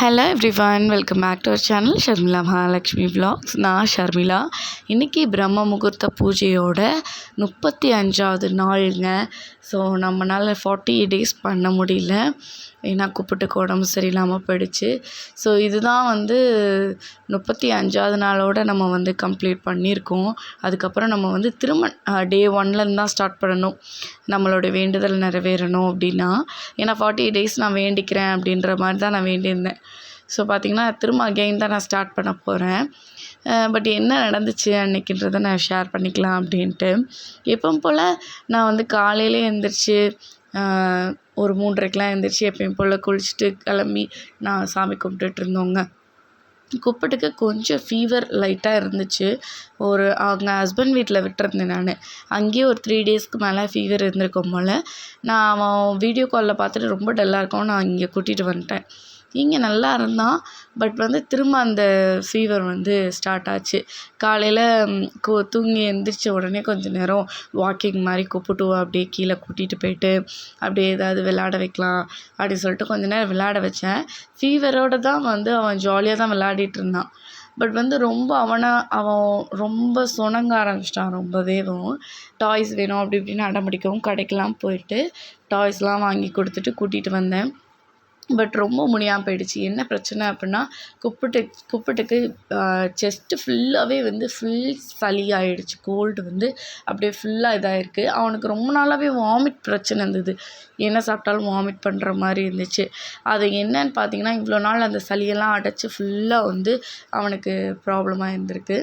Hello everyone welcome back to our channel Sharmila Mahalakshmi vlogs. நான் ஷர்மிளா இன்றைக்கி பிரம்ம முகூர்த்த பூஜையோட முப்பத்தி அஞ்சாவது நாளுங்க. ஸோ நம்மளால் ஃபார்ட்டி டேஸ் பண்ண முடியல. ஏன்னா கூப்பிட்டுக்கு உடம்பு சரியில்லாமல் போயிடுச்சு. ஸோ இதுதான் வந்து முப்பத்தி அஞ்சாவது நாளோட நம்ம வந்து கம்ப்ளீட் பண்ணியிருக்கோம். அதுக்கப்புறம் நம்ம வந்து திரும்ப டே ஒன்லேருந்து தான் ஸ்டார்ட் பண்ணணும். நம்மளோட வேண்டுதல் நிறைவேறணும் அப்படின்னா. ஏன்னா ஃபார்ட்டி டேஸ் நான் வேண்டிக்கிறேன் அப்படின்ற மாதிரி தான் நான் வேண்டியிருந்தேன். ஸோ பார்த்திங்கன்னா திரும்ப அகெயின் தான் நான் ஸ்டார்ட் பண்ண போகிறேன் பட் என்ன நடந்துச்சு அன்றைக்கின்றத நான் ஷேர் பண்ணிக்கலாம் அப்படின்ட்டு. எப்பவும் போல் நான் வந்து காலையிலே எழுந்திரிச்சு ஒரு மூன்றரைக்கெலாம் எழுந்திரிச்சு எப்பயும் போல் குளிச்சுட்டு கிளம்பி நான் சாமி கும்பிட்டுட்டு இருந்தோங்க. குப்பிட்டுக்கு கொஞ்சம் ஃபீவர் லைட்டாக இருந்துச்சு. ஒரு அவங்க ஹஸ்பண்ட் வீட்டில் விட்டுருந்தேன் நான். அங்கேயே ஒரு த்ரீ டேஸ்க்கு மேலே ஃபீவர் இருந்திருக்கும் போல். நான் அவன் வீடியோ காலில் பார்த்துட்டு ரொம்ப டல்லாக இருக்கவும் நான் இங்கே கூட்டிகிட்டு வந்துட்டேன். இங்கே நல்லா இருந்தான். பட் வந்து திரும்ப அந்த ஃபீவர் வந்து ஸ்டார்ட் ஆச்சு. காலையில் கு தூங்கி எழுந்திரிச்ச உடனே கொஞ்ச நேரம் வாக்கிங் மாதிரி கூப்பிட்டு அப்படியே கீழே கூட்டிகிட்டு போயிட்டு அப்படியே ஏதாவது விளையாட வைக்கலாம் அப்படின்னு சொல்லிட்டு கொஞ்ச நேரம் விளையாட வச்சேன். ஃபீவரோடு தான் வந்து அவன் ஜாலியாக தான் விளையாடிட்டு இருந்தான். பட் வந்து ரொம்ப அவனை அவன் ரொம்ப சுணங்க ஆரம்பிச்சிட்டான் ரொம்பவேவும் டாய்ஸ் வேணும் அப்படி இப்படின்னு அடம்பிடிக்கவும் கடைக்கெலாம் போயிட்டு டாய்ஸ்லாம் வாங்கி கொடுத்துட்டு கூட்டிகிட்டு வந்தேன். பட் ரொம்ப முடியாமல் போயிடுச்சு. என்ன பிரச்சனை அப்படின்னா குப்பிட்டு குப்பிட்டுக்கு செஸ்ட்டு ஃபுல்லாகவே வந்து ஃபுல் சளி ஆகிடுச்சு கோல்டு வந்து அப்படியே ஃபுல்லாக இதாகிருக்கு அவனுக்கு ரொம்ப நாளாகவே வாமிட் பிரச்சனை இருந்தது. என்ன சாப்பிட்டாலும் வாமிட் பண்ணுற மாதிரி இருந்துச்சு. அது என்னன்னு பார்த்தீங்கன்னா இவ்வளோ நாள் அந்த சளியெல்லாம் அடைச்சி ஃபுல்லாக வந்து அவனுக்கு ப்ராப்ளமாக இருந்திருக்கு.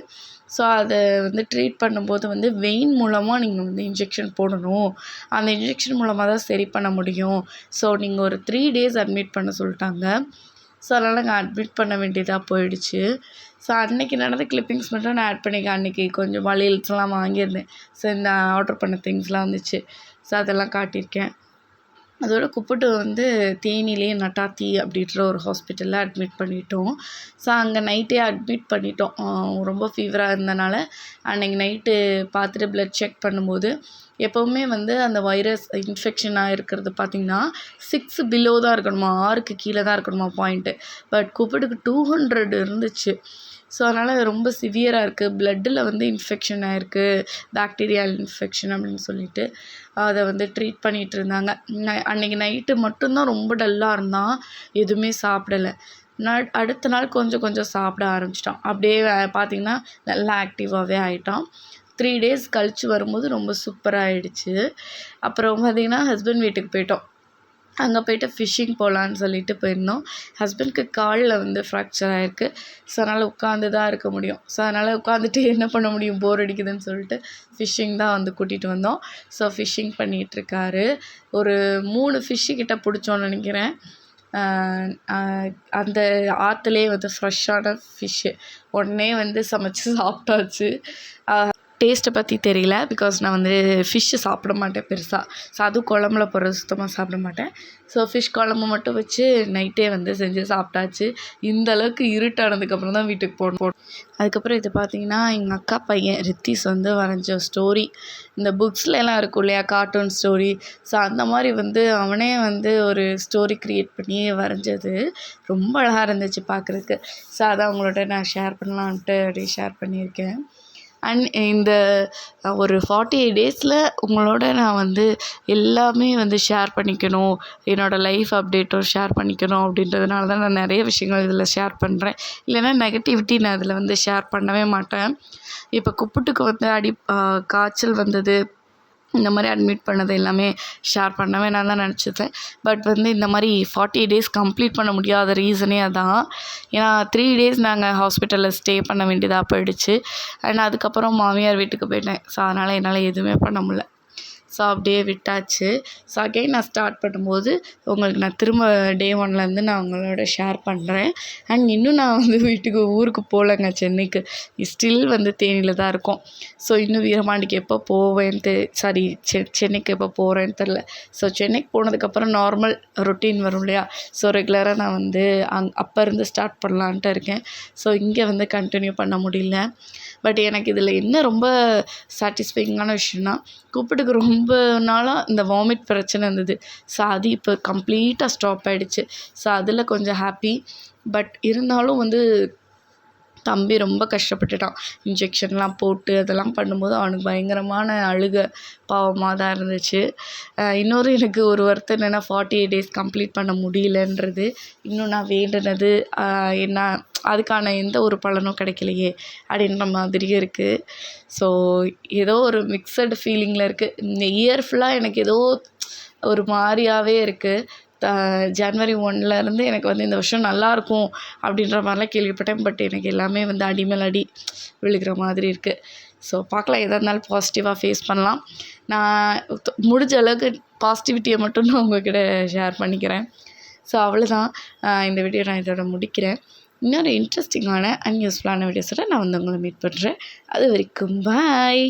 ஸோ அதை வந்து ட்ரீட் பண்ணும்போது வந்து வெயின் மூலமாக நீங்கள் வந்து இன்ஜெக்ஷன் போடணும். அந்த இன்ஜெக்ஷன் மூலமாக தான் சரி பண்ண முடியும். ஸோ நீங்கள் ஒரு த்ரீ டேஸ் அட்மிட் பண்ண சொல்லிட்டாங்க. ஸோ அதனால் நாங்கள் அட்மிட் பண்ண வேண்டியதாக போயிடுச்சு. ஸோ அன்றைக்கி நடந்த கிளிப்பிங்ஸ் மட்டும் நான் ஆட் பண்ணிக்க அன்றைக்கி கொஞ்சம் வளையல்ஸ்லாம் வாங்கியிருந்தேன். ஸோ இந்த ஆர்டர் பண்ண திங்ஸ்லாம் வந்துச்சு. ஸோ அதெல்லாம் காட்டியிருக்கேன். அதோட கூப்பிட்டு வந்து தேனிலே நட்டாத்தி அப்படின்ற ஒரு ஹாஸ்பிட்டலில் அட்மிட் பண்ணிட்டோம். ஸோ அங்கே நைட்டே அட்மிட் பண்ணிட்டோம். ரொம்ப ஃபீவராக இருந்தனால அன்றைக்கி நைட்டு பார்த்துட்டு ப்ளட் செக் பண்ணும்போது எப்போவுமே வந்து அந்த வைரஸ் இன்ஃபெக்ஷனாக இருக்கிறது பார்த்திங்கன்னா சிக்ஸ் பிலோ தான் இருக்கணுமா ஆறுக்கு கீழே தான் இருக்கணுமா பாயிண்ட்டு பட் குப்பிட்டுக்கு டூ ஹண்ட்ரட் இருந்துச்சு. ஸோ அதனால் ரொம்ப சிவியராக இருக்குது ப்ளட்டில் வந்து இன்ஃபெக்ஷன் ஆகிருக்கு பாக்டீரியால் இன்ஃபெக்ஷன் அப்படின்னு சொல்லிட்டு அதை வந்து ட்ரீட் பண்ணிகிட்டு இருந்தாங்க. அன்றைக்கி நைட்டு மட்டும்தான் ரொம்ப டல்லாக இருந்தான். எதுவுமே சாப்பிடலை. நான் அடுத்த நாள் கொஞ்சம் கொஞ்சம் சாப்பிட ஆரம்பிச்சிட்டான். அப்படியே பார்த்திங்கன்னா நல்லா ஆக்டிவாகவே ஆகிட்டான் த்ரீ டேஸ் கழித்து வரும்போது ரொம்ப சூப்பராக ஆகிடுச்சு அப்புறம் பார்த்திங்கன்னா ஹஸ்பண்ட் வீட்டுக்கு போயிட்டோம். அங்கே போய்ட்டு ஃபிஷ்ஷிங் போகலான்னு சொல்லிட்டு போயிருந்தோம். ஹஸ்பண்ட்க்கு காலில் வந்து ஃப்ராக்சர் ஆகிருக்கு ஸோ அதனால் உட்காந்து தான் இருக்க முடியும். ஸோ அதனால் உட்காந்துட்டு என்ன பண்ண முடியும்? போர் அடிக்குதுன்னு சொல்லிட்டு ஃபிஷ்ஷிங் தான் வந்து கூட்டிகிட்டு வந்தோம். ஸோ ஃபிஷ்ஷிங் பண்ணிகிட்ருக்காரு ஒரு மூணு ஃபிஷ்ஷு கிட்ட பிடிச்சோன்னு நினைக்கிறேன். அந்த ஆற்றுலேயே வந்து ஃப்ரெஷ்ஷான ஃபிஷ்ஷு உடனே வந்து சமைச்சு சாப்பிட்டாச்சு. டேஸ்ட்டை பற்றி தெரியல பிகாஸ் நான் வந்து ஃபிஷ்ஷு சாப்பிட மாட்டேன் பெருசாக ஸோ அதுவும் குழம்புல போடுறது சுத்தமாக சாப்பிட மாட்டேன். ஸோ ஃபிஷ் குழம்பு மட்டும் வச்சு நைட்டே வந்து செஞ்சு சாப்பிட்டாச்சு. இந்த அளவுக்கு இருட்டானதுக்கப்புறம் தான் வீட்டுக்கு போகணும் போடும் அதுக்கப்புறம் இது பார்த்தீங்கன்னா எங்கள் அக்கா பையன் ரித்திஸ் வந்து வரைஞ்ச ஸ்டோரி இந்த புக்ஸ்லலாம் இருக்கும் இல்லையா கார்ட்டூன் ஸ்டோரி ஸோ அந்த மாதிரி வந்து அவனே வந்து ஒரு ஸ்டோரி க்ரியேட் பண்ணி வரைஞ்சது. ரொம்ப அழகாக இருந்துச்சு பார்க்குறதுக்கு ஸோ அதை அவங்களோட நான் ஷேர் பண்ணலான்ட்டு அப்படியே ஷேர் பண்ணியிருக்கேன். அண்ட் இந்த ஒரு ஃபார்ட்டி எயிட் டேஸில் உங்களோட நான் வந்து எல்லாமே வந்து ஷேர் பண்ணிக்கணும். என்னோடய லைஃப் அப்டேட்டும் ஷேர் பண்ணிக்கணும் அப்படின்றதுனால தான் நான் நிறைய விஷயங்கள் இதில் ஷேர் பண்ணுறேன் இல்லைன்னா நெகட்டிவிட்டி நான் இதில் வந்து ஷேர் பண்ணவே மாட்டேன். இப்போ குப்புட்டுக்கு வந்து அடி காய்ச்சல் வந்தது இந்த மாதிரி அட்மிட் பண்ணது எல்லாமே ஷேர் பண்ணவே நான் தான் நினச்சிருந்தேன் பட் வந்து இந்த மாதிரி ஃபார்ட்டி டேஸ் கம்ப்ளீட் பண்ண முடியாத ரீசனே அதான். ஏன்னா த்ரீ டேஸ் நாங்கள் ஹாஸ்பிட்டலில் ஸ்டே பண்ண வேண்டியதாக போயிடுச்சு. அண்ட் அதுக்கப்புறம் மாமியார் வீட்டுக்கு போயிட்டேன். ஸோ அதனால் என்னால் எதுவுமே பண்ண முடில ஸோ அப்படியே விட்டாச்சு. ஸோ அகெயின் நான் ஸ்டார்ட் பண்ணும்போது உங்களுக்கு நான் திரும்ப டே ஒன்லேருந்து நான் உங்களோட ஷேர் பண்ணுறேன் அண்ட் இன்னும் நான் வந்து வீட்டுக்கு ஊருக்கு போகலங்க சென்னைக்கு. ஸ்டில் வந்து தேனியில் தான் இருக்கோம். ஸோ இன்னும் வீரமாண்டிக்கு எப்போ போவேன் தெ சாரி செ சென்னைக்கு எப்போ போகிறேன்னு தெரில ஸோ சென்னைக்கு போனதுக்கப்புறம் நார்மல் ரொட்டீன் வரும் இல்லையா? ஸோ ரெகுலராக நான் வந்து அங் அப்போ இருந்து ஸ்டார்ட் பண்ணலான்ட்டு இருக்கேன். ஸோ இங்கே வந்து கண்டினியூ பண்ண முடியல. பட் எனக்கு இதில் என்ன ரொம்ப சாட்டிஸ்ஃபைங்கான விஷயம்னா கூப்பிட்டுக்கு ரொம்ப ரொம்ப நாளாக இந்த வாமிட் பிரச்சனை இருந்தது. ஸோ அது இப்போ கம்ப்ளீட்டாக ஸ்டாப் ஆகிடுச்சு ஸோ அதில் கொஞ்சம் ஹாப்பி பட் இருந்தாலும் வந்து தம்பி ரொம்ப கஷ்டப்பட்டுட்டான். இன்ஜெக்ஷன்லாம் போட்டு அதெல்லாம் பண்ணும்போது அவனுக்கு பயங்கரமான அழுகை பாவமாக தான் இருந்துச்சு. இன்னொரு எனக்கு ஒரு வருத்தம் என்னென்னா ஃபார்ட்டி எயிட் டேஸ் கம்ப்ளீட் பண்ண முடியலன்றது. இன்னும் நான் வேண்டினது என்ன அதுக்கான எந்த ஒரு பலனும் கிடைக்கலையே அப்படின்ற மாதிரியும் இருக்குது ஸோ ஏதோ ஒரு மிக்சடு ஃபீலிங்கில் இருக்குது இந்த இயர் ஃபுல்லாக எனக்கு ஏதோ ஒரு மாதிரியாவே இருக்குது ஜனவரி ஒன்லேருந்து எனக்கு வந்து இந்த வருஷம் நல்லாயிருக்கும் அப்படின்ற மாதிரிலாம் கேள்விப்பட்டேன். பட் எனக்கு எல்லாமே வந்து அடி மேல் அடி விழுகிற மாதிரி இருக்குது ஸோ பார்க்கலாம் எதாக இருந்தாலும் பாசிட்டிவாக ஃபேஸ் பண்ணலாம். நான் முடிஞ்ச அளவுக்கு பாசிட்டிவிட்டியை மட்டும் நான் உங்கள்கிட்ட ஷேர் பண்ணிக்கிறேன். ஸோ அவ்வளோதான் இந்த வீடியோ நான் இதோட முடிக்கிறேன். இன்னொரு இன்ட்ரெஸ்டிங்கான அண்ட் யூஸ்ஃபுல்லான வீடியோஸோட நான் வந்து உங்களை மீட் பண்ணுறேன் அது வரைக்கும் பாய்